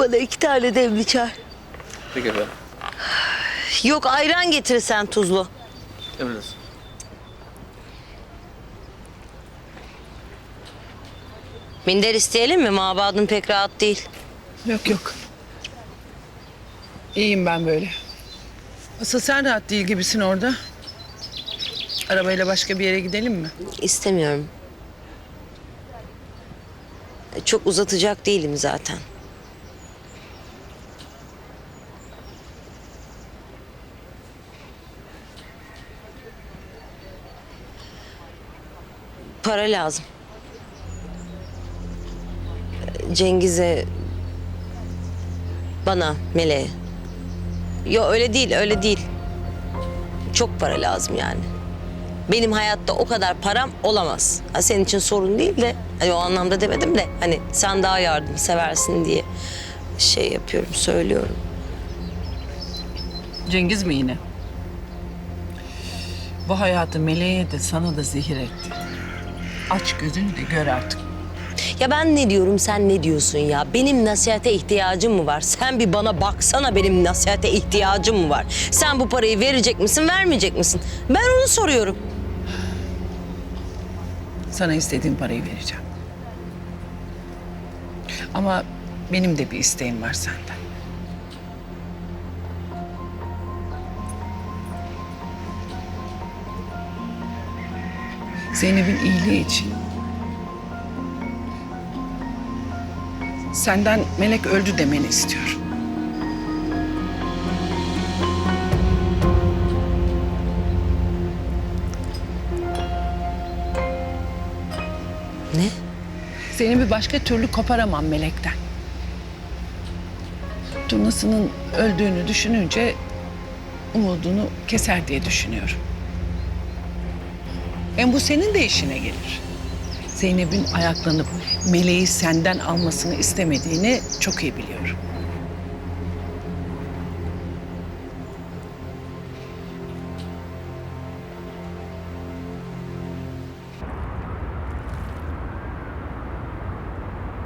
Bana iki tane demli çay. Peki efendim. Yok ayran getirirsen tuzlu. Emredersin. Minder isteyelim mi? Mabadın pek rahat değil. Yok yok. İyiyim ben böyle. Asıl sen rahat değil gibisin orada. Arabayla başka bir yere gidelim mi? İstemiyorum. Çok uzatacak değilim zaten. Para lazım. Cengiz'e bana, Meleğe. Yo öyle değil, öyle değil. Çok para lazım yani. Benim hayatta o kadar param olamaz. Ha, senin için sorun değil de hani o anlamda demedim de hani sen daha yardım seversin diye şey yapıyorum, söylüyorum. Cengiz mi yine? Bu hayatı meleğe de sana da zehir etti. Aç gözünü de gör artık. Ya ben ne diyorum, sen ne diyorsun ya? Benim nasihate ihtiyacım mı var? Sen bir bana baksana benim nasihate ihtiyacım mı var? Sen bu parayı verecek misin, vermeyecek misin? Ben onu soruyorum. Sana istediğin parayı vereceğim. Ama benim de bir isteğim var senden. Zeynep'in iyiliği için. Senden Melek öldü demeni istiyorum. Ne? Zeynep'i başka türlü koparamam Melek'ten. Turnasının öldüğünü düşününce umudunu keser diye düşünüyorum. Hem bu senin de işine gelir. Zeynep'in ayaklanıp Meleği senden almasını istemediğini çok iyi biliyorum.